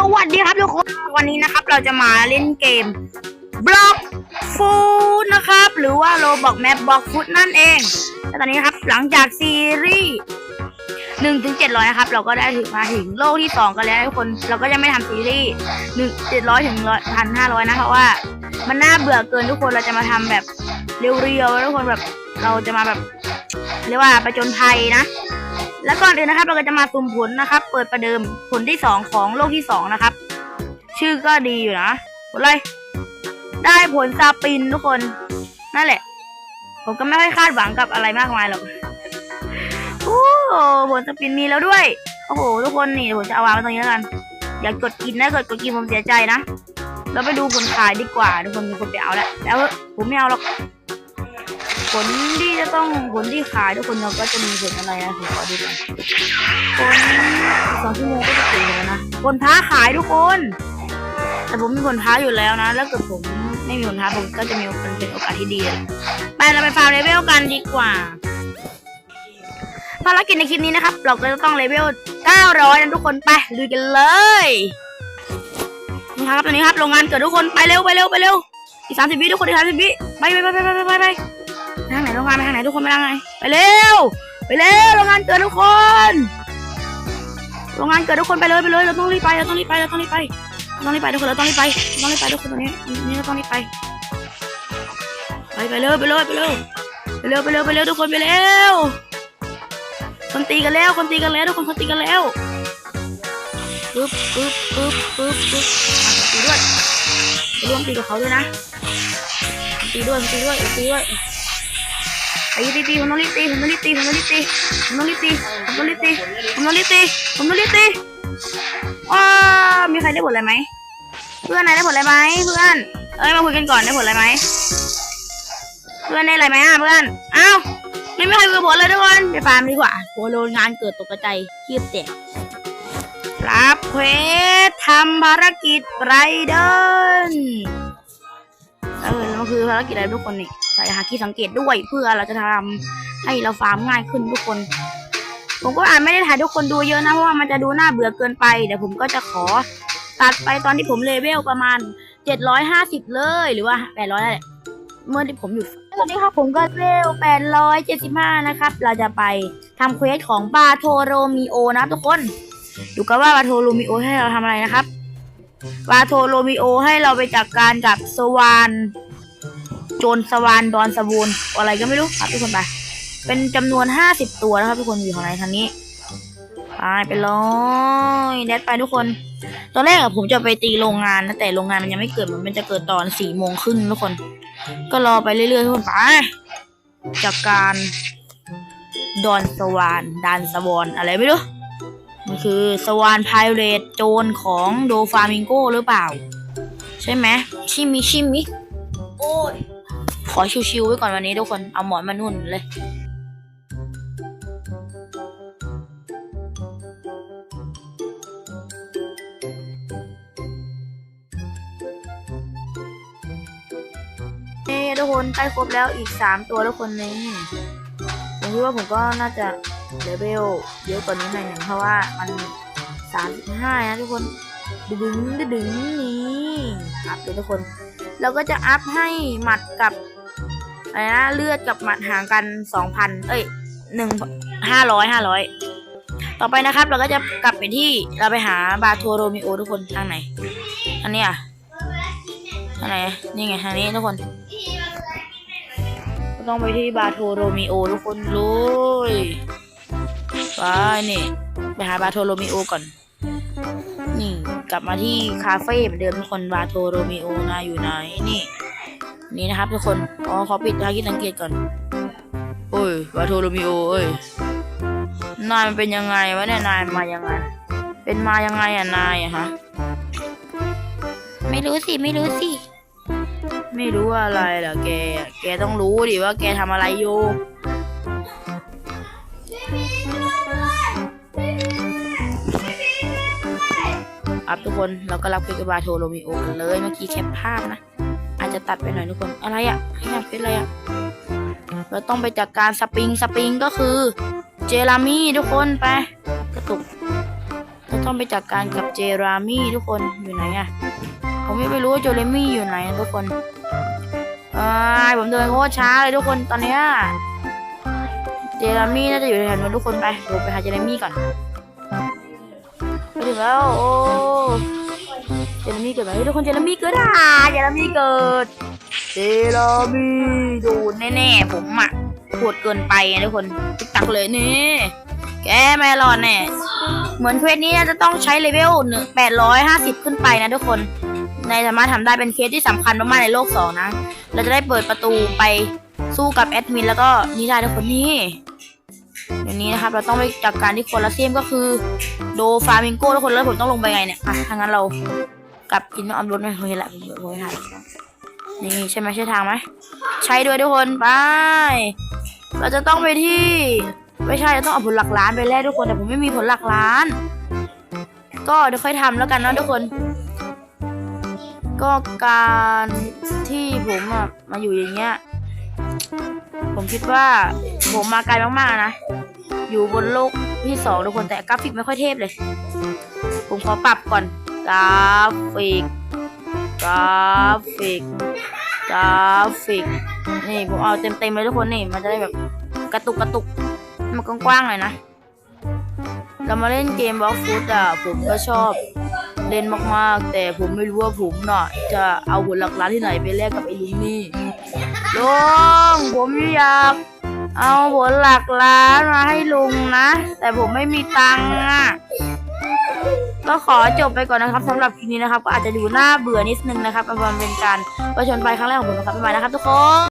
สวัสดีครับทุกคน วันนี้นะครับเราจะมาเล่นเกม Block Food นะครับ หรือว่า Roblox Map Block Food นั่นเองและตอนนี้นะครับหลังจากซีรีส์หนึ่งถึงเจ็ดร้อยครับ เราก็ได้ถึงมาถึงโลกที่สองกันแล้วทุกคน เราก็ยังไม่ทำซีรีส์หนึ่งเจ็ดร้อยถึงร้อยพันห้าร้อยนะเพราะว่า มันน่าเบื่อเกินทุกคนเราจะมาทำแบบเรียวๆทุกคนแบบเราจะมาแบบ เรียกว่าประจนภัยนะ แล้วก่อนอื่นนะครับ เราก็จะมาสุ่มผลนะครับ เปิดประเดิมผลที่สองของโลกที่สองนะครับ ชื่อก็ดีอยู่นะผลอะไรได้ผลซาปินทุกคนนั่นแหละ ผมก็ไม่ค่อยคาดหวังกับอะไรมากมายหรอกโอ้ผลซาปินมีแล้วด้วย โอ้โห ทุกคนนี่ผมจะเอาวางไว้ตรงนี้แล้วกันอย่ากกดกินนะกดกดกินผมเสียใจนะเราไปดูผลขายดีกว่าทุกคนมีคนไปเอาแล้วแล้วผมไม่เอาหรอก ผลที่จะต้องผลที่ขายทุกคนเราก็จะมีผลอะไรนะผมขอดูก่อนผลสองชั่วโมงก็จะถึงแล้วนะผลท้าขายทุกคน แต่ผมมีผลท้าอยู่แล้วนะ แล้วเกิดผมไม่มีผลท้าผมก็จะมีมันเป็นโอกาสที่ดีเลยไปเราไปฟาร์มเลเวลกันดีกว่าภารกิจในคลิปนี้นะครับ เราก็จะต้องเลเวล 900 นะทุกคนไปลุยกันเลยนี่ครับตอนนี้ครับโรงงานเกิดทุกคนไปเร็วไปเร็วไปเร็วอีกสามสิบวิทุกคนอีกสามสิบวิไปไปไปไปไปไป ทางไหนโรงงานไปทางไหนทุกคนไปทางไหนไปเร็ว ไปเร็วโรงงานเกิดทุกคนโรงงานเกิดทุกคนไปเลยไปเลยเราต้องรีบไปเราต้องรีบไปเราต้องรีบไปเราต้องรีบไปทุกคนเราต้องรีบไปเราต้องรีบไปทุกคนตอนนี้นนี้เราต้องรีบไปไปไปเร็วไปเร็วไปเร็วไปเร็วไปเร็วไปเร็วทุกคนไปเร็วคนตีกันแล้วคนตีกันแล้วทุกคนคนตีกันแล้วปึ๊บปึ๊บปึ๊บปึ๊บปึ๊บตีด้วยร่วมตีกับเขาด้วยนะตีด้วยตีด้วยตีด้วย ตีตีตีผมต้องรีบตีผมต้องรีบตีผมต้องรีบตีผมต้องรีบตีผมต้องรีบตีผมต้องรีบตีผมต้องรีบตีว้ามีใครได้ผลอะไรไหมเพื่อนนายได้ผลอะไรไหมเพื่อนเอ้ยมาคุยกันก่อนได้ผลอะไรไหมเพื่อนได้อะไรไหมอะเพื่อนอ้าวไม่มีใครคุยกับผลเลยทุกคนไปฟาร์มดีกว่าโโรงงานเกิดตกกระจายคีบแตกรับเควสทำภารกิจไรเดินเออมันคือภารกิจอะไรทุกคนนี่ ใส่หาคีย์สังเกตด้วย เพื่อเราจะทำให้เราฟาร์มง่ายขึ้นทุกคน ผมก็อ่านไม่ได้ถ่ายทุกคนดูเยอะนะเพราะว่ามันจะดูน่าเบื่อเกินไปเดี๋ยวผมก็จะขอตัดไปตอนที่ผมเลเวลประมาณ 750 เลยหรือว่า 800นั่นแหละเมื่อที่ผมอยู่ตอนนี้ครับผมก็เลเวล875 นะครับ เราจะไปทำเควสของบาโทโรมิโอนะทุกคน ดูกันว่าบาโทโรมิโอให้เราทำอะไรนะครับวาโทโรมิโอให้เราไปจัดกการกับสวาน โจรสวานดอนสวูนอะไรก็ไม่รู้ครับทุกคนไปเป็นจำนวนห้าสิบตัวนะครับทุกคนอยู่ทางไหนทางนี้ไปไปเลยแดดไปทุกคน ตอนแรกอะผมจะไปตีโรงงานนะแต่โรงงานมันยังไม่เกิดมันจะเกิดตอนสี่โมงครึ่งทุกคน ก็รอไปเรื่อยๆทุกคนไปจากการดอนสวานดานสวอนอะไรไม่รู้มันคือสวานไพเรตโจรของโดฟามิงโกหรือเปล่า ใช่ไหมชิมิชิมิโอ้ย ขอชิวๆไว้ก่อนวันนี้ทุกคน เอาหมอนมานุ่นเลย นี่ทุกคนใกล้ครบแล้วอีกสามตัวทุกคนนี้ผมคิดว่าผมก็น่าจะเลเวลเยอะกว่านี้หน่อยหนึ่งเพราะว่ามันสามสิบห้านะทุกคนดึงดึงนี่อัพเลทุกคนเราก็จะอัพให้หมัดกับ อะไรนะเลือดกับหมัดห่างกันสองพันเอ้ยหนึ่งห้าร้อยห้าร้อยต่อไปนะครับเราก็จะกลับไปที่เราไปหาบาโทโรมิโอทุกคนทางไหนทางนี้อะทางไหนนี่ไงทางนี้ทุกคนต้องไปที่บาโทโรมิโอทุกคนเลยไปนี่ไปหาบาโทโรมิโอก่อน นี่กลับมาที่คาเฟ่เหมือนเดิมทุกคนบาโทโรมิโอนะอยู่ไหนนี่ นี่นะครับทุกคน อ๋อขอปิดภารกิจสังเกตก่อนโอ้ยบาโทโรมิโอเอ้ย นายมันเป็นยังไงวะเนี่ยนายมายังไง เป็นมายังไงอะนายอะฮะ ไม่รู้สิไม่รู้สิ ไม่รู้อะไรเหรอแก แกต้องรู้ดิว่าแกทำอะไรอยู่อัพทุกคนเราก็รับคุยกับบาโทโรมิโอกันเลยเมื่อกี้แคปภาพนะ อาจจะตัดไปหน่อยทุกคน อะไรอะให้ทำเป็นอะไรอะเราต้องไปจัดการสปริง สปริงก็คือ เจรามี่ทุกคนไป กระตุกจะต้องไปจัดการกับเจรามี่ทุกคนอยู่ไหนอะผมไม่รู้ว่าเจเรมี่อยู่ไหนทุกคนอ่าผมเดินโคตรช้าเลยทุกคนตอนเนี้ยเจรามี่น่าจะอยู่แถวนู้นทุกคนไปเดี๋ยวไปหาเจเรมี่ก่อนไปถึงแล้วโอ้ เจเรมี่เกิดไหมทุกคนเจเรมี่เกิดอะเจเรมี่เกิด เจรามี่โดนแน่ๆผมอะโหดเกินไปทุกคนติ๊กตักเลยนี่แกไม่รอดแน่เหมือนเควสนี้จะต้องใช้เลเวลหนึ่งแปดร้อยห้าสิบขึ้นไปนะทุกคนในสามารถทำได้เป็นเคสที่สำคัญมากๆในโลกสองนะ เราจะได้เปิดประตูไปสู้กับแอดมินแล้วก็นี่ได้ทุกคนนี่เดี๋ยวนี้นะครับ เราต้องไปจัดการที่โคลาเซียมก็คือ โดฟามิงโก้ทุกคนแล้วผมต้องลงไปไงเนี่ยอะถ้างั้นเรา กลับกินน้ำอัมรถไม่เห็นละผมผมไม่ทันนี่ใช่ไหมใช่ทางไหมใช้ด้วยทุกคนไป เราจะต้องไปที่ไม่ใช่จะต้องเอาผลหลักล้านไปแลกทุกคนแต่ผมไม่มีผลหลักล้าน ก็เดี๋ยวค่อยทำแล้วกันเนาะทุกคน ก็การที่ผมมาอยู่อย่างเงี้ยผมคิดว่าผมมาไกลมากๆนะอยู่บนโลกที่สองทุกคนแต่กราฟิกไม่ค่อยเทพเลย ผมขอปรับก่อน กราฟิก กราฟิก กราฟิก นี่ผมเอาเต็มๆเลยทุกคนนี่ มันจะได้แบบกระตุกกระตุก มันกว้างๆหน่อยนะ เรามาเล่นเกมบล็อกฟุตอะ ผมก็ชอบเล่นมากๆ แต่ผมไม่รู้ว่าผมเนาะจะเอาผลหลักล้านที่ไหนไปแลกกับไอ้ลุงนี่ลุงผมอยากเอาผลหลักล้านมาให้ลุงนะ แต่ผมไม่มีตังค์อะ ก็ขอจบไปก่อนนะครับสำหรับคลิปนี้นะครับ ก็อาจจะดูน่าเบื่อนิดนึงนะครับมันเป็นการประชนไปครั้งแรกของผมนะครับบ๊ายบายนะครับทุกคน